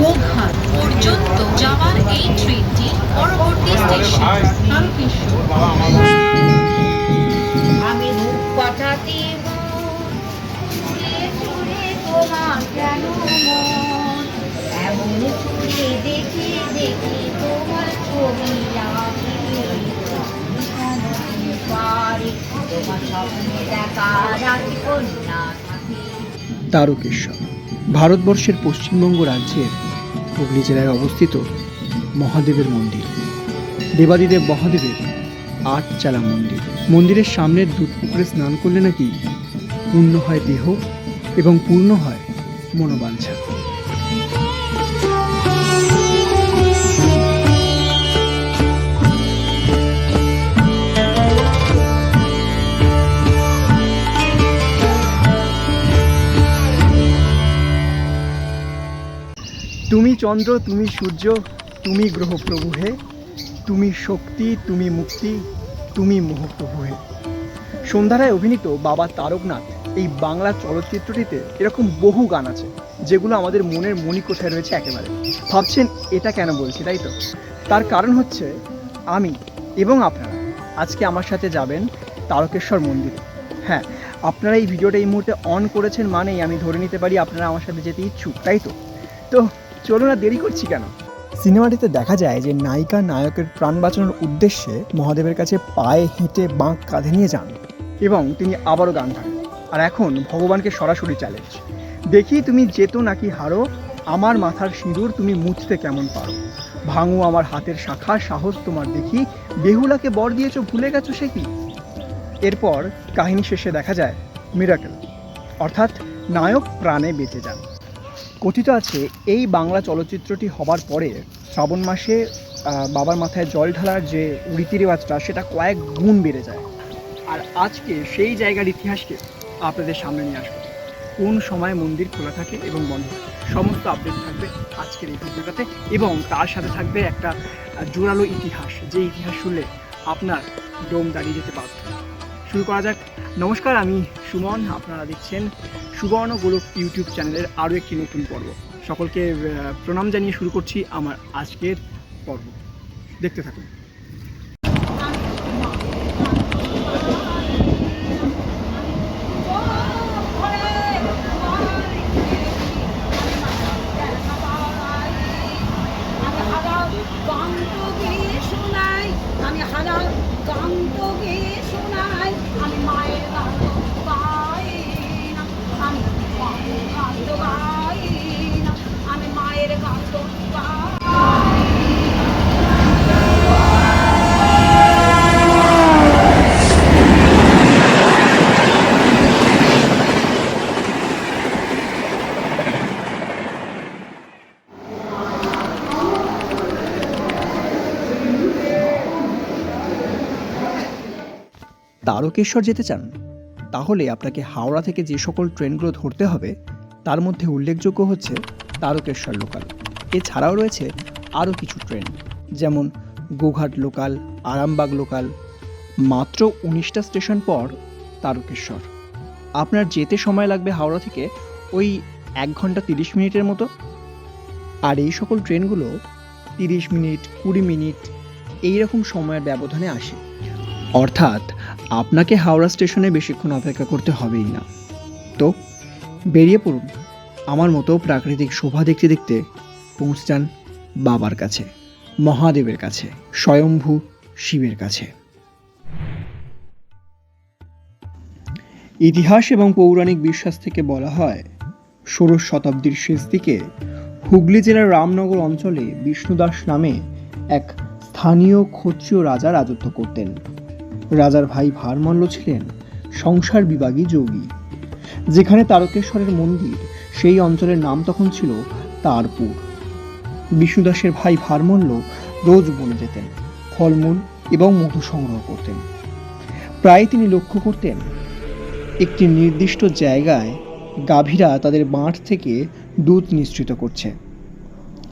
গোঘাট পর্যন্ত যাওয়ার এই ট্রেনটি পরবর্তী স্টেশন। তারকেশ্বর তারকেশ্বর ভারতবর্ষের পশ্চিমবঙ্গ রাজ্যের হুগলি জেলায় অবস্থিত মহাদেবের মন্দির। দেবাদিদেব মহাদেবের আট চালা মন্দির। মন্দিরের সামনের দুধ পুকুরে স্নান করলে নাকি পূর্ণ হয় দেহ এবং পূর্ণ হয় মনোবাঞ্ছা। চন্দ্র, তুমি সূর্য, তুমি গ্রহ প্রভু হে। তুমি শক্তি, তুমি মুক্তি, তুমি মোহপ্রভু হে। সন্ধ্যারায় অভিনীত বাবা তারকনাথ এই বাংলা চলচ্চিত্রটিতে এরকম বহু গান আছে, যেগুলো আমাদের মনের মণিকোঠায় রয়েছে একেবারে। ভাবছেন এটা কেন বলছি, তাই তো? তার কারণ হচ্ছে, আমি এবং আপনারা আজকে আমার সাথে যাবেন তারকেশ্বর মন্দিরে। হ্যাঁ আপনারা এই ভিডিওটা এই মুহূর্তে অন করেছেন মানেই আমি ধরে নিতে পারি আপনারা আমার সাথে যেতে ইচ্ছুক, তাই তো? তো চলো না দেরি করছি কেন? সিনেমাটিতে দেখা যায় যে নায়িকা নায়কের প্রাণ বাঁচানোর উদ্দেশ্যে মহাদেবের কাছে পায়ে হেঁটে বাঁক কাঁধে নিয়ে যান। এবং তিনি আবারও গান ধরেন আর এখন ভগবানকে সরাসরি চ্যালেঞ্জ দেখি তুমি যেত নাকি হারো আমার মাথার সিঁদুর তুমি মুছতে কেমন পারো। ভাঙু আমার হাতের শাখা সাহস তোমার দেখি বেহুলাকে বর দিয়েছ ভুলে গেছো সে কি? এরপর কাহিনী শেষে দেখা যায় মিরাকেল অর্থাৎ নায়ক প্রাণে বেঁচে যান। কথিত আছে, এই বাংলা চলচ্চিত্রটি হবার পরে শ্রাবণ মাসে বাবার মাথায় জল ঢালার যে রীতিরেওয়াজটা, সেটা কয়েক গুণ বেড়ে যায়। আর আজকে সেই জায়গার ইতিহাসকে আপনাদের সামনে নিয়ে আসব। কোন সময় মন্দির খোলা থাকে এবং বন্ধ থাকে, সমস্ত আপডেট থাকবে আজকের এই ভিডিওটাতে এবং তার সাথে থাকবে একটা জোরালো ইতিহাস, যে ইতিহাস শুনলে আপনার ডোম দাঁড়িয়ে যেতে বাধ্য। শুরু করা যাক নমস্কার, আমি সুমন। আপনারা দেখছেন সুবর্ণ গোলক ইউটিউব চ্যানেলের আরও একটি নতুন পর্ব। সকলকে প্রণাম জানিয়ে শুরু করছি আমার আজকের পর্ব। দেখতে থাকুন। তারকেশ্বর যেতে চান? তাহলে আপনাকে হাওড়া থেকে যে সকল ট্রেনগুলো ধরতে হবে, তার মধ্যে উল্লেখযোগ্য হচ্ছে তারকেশ্বর লোকাল। এছাড়াও রয়েছে আরও কিছু ট্রেন, যেমন গোঘাট লোকাল, আরামবাগ লোকাল। মাত্র উনিশটা স্টেশন পর তারকেশ্বর আপনার যেতে সময় লাগবে হাওড়া থেকে ওই এক ঘণ্টা তিরিশ মিনিটের মতো। আর এই সকল ট্রেনগুলো তিরিশ মিনিট, কুড়ি মিনিট এই রকম সময়ের ব্যবধানে আসে। অর্থাৎ আপনাকে হাওড়া স্টেশনে বেশিক্ষণ অপেক্ষা করতে হবেই না। তো বেরিয়ে পড়ুন। আমার মতো প্রাকৃতিক শোভা দেখতে দেখতে পৌঁছে যান বাবার কাছে, মহাদেবের কাছে, স্বয়ম্ভু শিবের কাছে। ইতিহাস এবং পৌরাণিক বিশ্বাস থেকে বলা হয়, ষোড়শ শতাব্দীর শেষ দিকে হুগলি জেলার রামনগর অঞ্চলে বিষ্ণুদাস নামে এক স্থানীয় ক্ষত্রিয় রাজা রাজত্ব করতেন। রাজার ভাই ভারমল্ল ছিলেন সংসার বিভাগী যোগী, যেখানে তারকেশ্বরের মন্দির সেই অঞ্চলের নাম তখন ছিল তারপুর। বিষ্ণুদাসের ভাই ভারমল্ল রোজ বনে যেতেন, ফলমূল এবং মধু সংগ্রহ করতেন। প্রায় তিনি লক্ষ্য করতেন, একটি নির্দিষ্ট জায়গায় গাভীরা তাদের বাঁট থেকে দুধ নিশ্চিত করছে।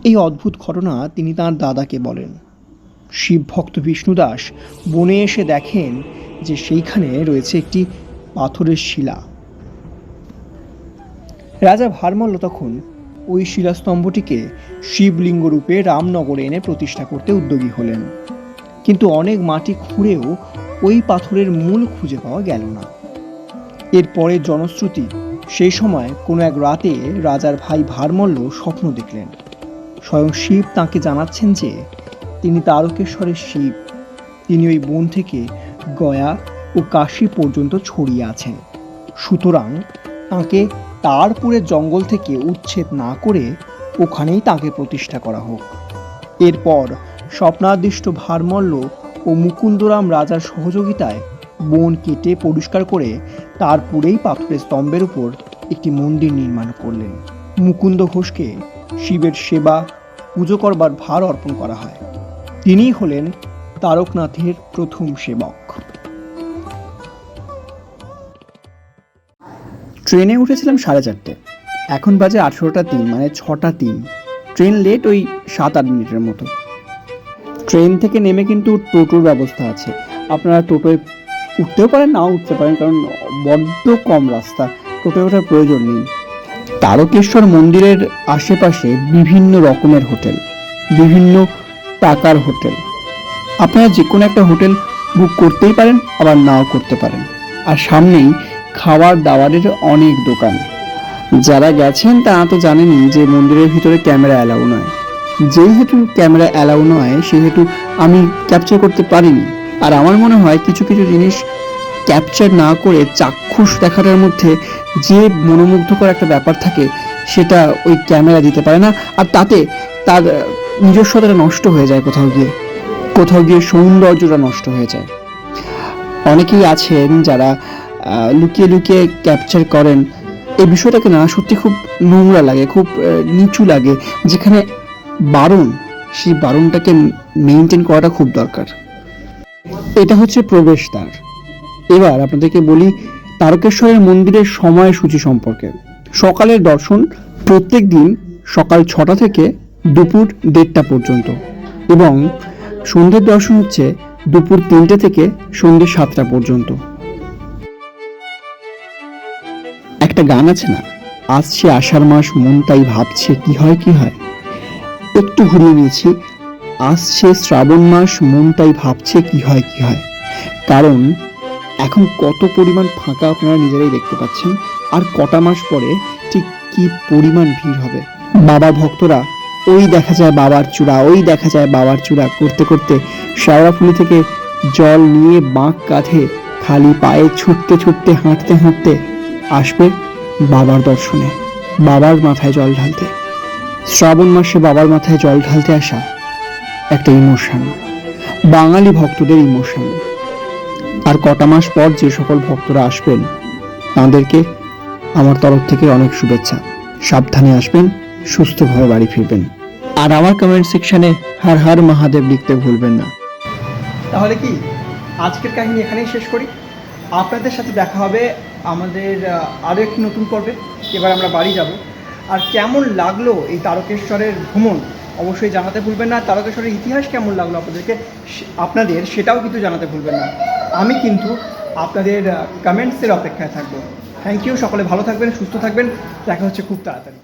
এই অদ্ভুত ঘটনা তিনি তার দাদাকে বলেন। শিব ভক্ত বিষ্ণুদাস বনে এসে দেখেন যে সেইখানে রয়েছে একটি পাথরের শিলা। রাজা ভারমল্ল তখন ওই শিলাস্তম্ভটিকে শিবলিঙ্গ রূপে রামনগরে এনে প্রতিষ্ঠা করতে উদ্যোগী হলেন। কিন্তু অনেক মাটি খুঁড়েও ওই পাথরের মূল খুঁজে পাওয়া গেল না। এরপরে জনশ্রুতি সেই সময় কোনো এক রাতে রাজার ভাই ভারমল্ল স্বপ্ন দেখলেন। স্বয়ং শিব তাকে জানাচ্ছেন যে তিনি তারকেশ্বরের শিব। তিনি ওই বন থেকে গয়া ও কাশী পর্যন্ত ছড়িয়ে আছেন। সুতরাং তাকে তারপুরের জঙ্গল থেকে উচ্ছেদ না করে ওখানেই তাকে প্রতিষ্ঠা করা হোক। এরপর স্বপ্নাদিষ্ট ভারমল্ল ও মুকুন্দরাম রাজার সহযোগিতায় বন কেটে পরিষ্কার করে তারপুরেই পাথরের স্তম্ভের উপর একটি মন্দির নির্মাণ করলেন। মুকুন্দ ঘোষকে শিবের সেবা, পুজো করবার ভার অর্পণ করা হয়। তিনিই হলেন তারকনাথের প্রথম সেবক। ট্রেনে উঠেছিলাম সাড়ে চারটে। এখন বাজে আঠেরোটা তিন মানে ছটা তিন। ট্রেন লেট ওই সাত আট মিনিটের মতো। ট্রেন থেকে নেমে কিন্তু টোটোর ব্যবস্থা আছে। আপনারা টোটোয় উঠতেও পারেন, নাও উঠতে পারেন, কারণ বড্ড কম রাস্তা। টোটোয় ওঠার প্রয়োজন নেই। তারকেশ্বর মন্দিরের আশেপাশে বিভিন্ন রকমের হোটেল, বিভিন্ন টাকার হোটেল। আপনারা যে কোনো একটা হোটেল বুক করতেই পারেন, আবার নাও করতে পারেন। আর সামনেই খাবার দাবারের অনেক দোকান। যারা গেছেন, তারা তো জানেনই যে মন্দিরের ভিতরে ক্যামেরা অ্যালাউ নয়। যেহেতু ক্যামেরা অ্যালাউ নয় সেহেতু আমি ক্যাপচার করতে পারিনি। আর আমার মনে হয় কিছু কিছু জিনিস ক্যাপচার না করে চাক্ষুষ দেখাটার মধ্যে যে মনোমুগ্ধকর একটা ব্যাপার থাকে, সেটা ওই ক্যামেরা দিতে পারে না। আর তাতে তার নিজস্বতাটা নষ্ট হয়ে যায় কোথাও গিয়ে। কোথাও গিয়ে সৌন্দর্যটা নষ্ট হয়ে যায়। অনেকেই আছেন যারা লুকিয়ে লুকিয়ে ক্যাপচার করেন। এই বিষয়টাকে না, সত্যি খুব নোংরা লাগে, খুব নিচু লাগে। যেখানে বারণ, সেই বারণটাকে মেনটেন করাটা খুব দরকার। এটা হচ্ছে প্রবেশদ্বার। এবার আপনাদেরকে বলি, তারকেশ্বরের মন্দিরের সময়সূচি সম্পর্কে। সকালের দর্শন প্রত্যেক দিন সকাল ছটা থেকে দুপুর দেড়টা পর্যন্ত। এবং সন্ধ্যের দর্শন হচ্ছে দুপুর তিনটে থেকে সন্ধ্যে সাতটা পর্যন্ত। একটা গান আছে না? আসছে আষাঢ় মাস, মন তাই ভাবছে কি হয় কি হয়? একটু ঘুরিয়ে নিয়েছি। আসছে শ্রাবণ মাস, মন তাই ভাবছে কি হয় কি হয়? কারণ, এখন কত পরিমাণ ফাঁকা আপনারা নিজেরাই দেখতে পাচ্ছেন, আর কটা মাস পরে ঠিক কি পরিমাণ ভিড় হবে? বাবা ভক্তরা, ওই দেখা যায় বাবার চূড়া, ওই দেখা যায় বাবার চূড়া। করতে করতে শেওড়াফুলি থেকে জল নিয়ে বাঁক কাঁধে খালি পায়ে ছুটতে ছুটতে, হাঁটতে হাঁটতে আসবে। বাবার দর্শনে। বাবার মাথায় জল ঢালতে। শ্রাবণ মাসে বাবার মাথায় জল ঢালতে আসা একটা ইমোশন। বাঙালি ভক্তদের ইমোশন। আর কটা মাস পর যে সকল ভক্তরা আসবেন, তাদেরকে আমার তরফ থেকে অনেক শুভেচ্ছা। সাবধানে আসবেন, সুস্থভাবে বাড়ি ফিরবেন। আর আমার কমেন্ট সেকশনে হার হার মহাদেব লিখতে ভুলবেন না। তাহলে কি? আজকের কাহিনী এখানেই শেষ করি। আপনাদের সাথে দেখা হবে আমাদের আরও একটি নতুন পর্বে। এবার আমরা বাড়ি যাব। আর কেমন লাগল এই তারকেশ্বরের ভ্রমণ? অবশ্যই জানাতে ভুলবেন না। তারকেশ্বরের ইতিহাস কেমন লাগল আপনাদেরকে? আপনাদের, সেটাও কিন্তু জানাতে ভুলবেন না। আমি কিন্তু আপনাদের কমেন্টসের অপেক্ষায় থাকব। থ্যাংক ইউ সকলে ভালো থাকবেন, সুস্থ থাকবেন। দেখা হচ্ছে খুব তাড়াতাড়ি।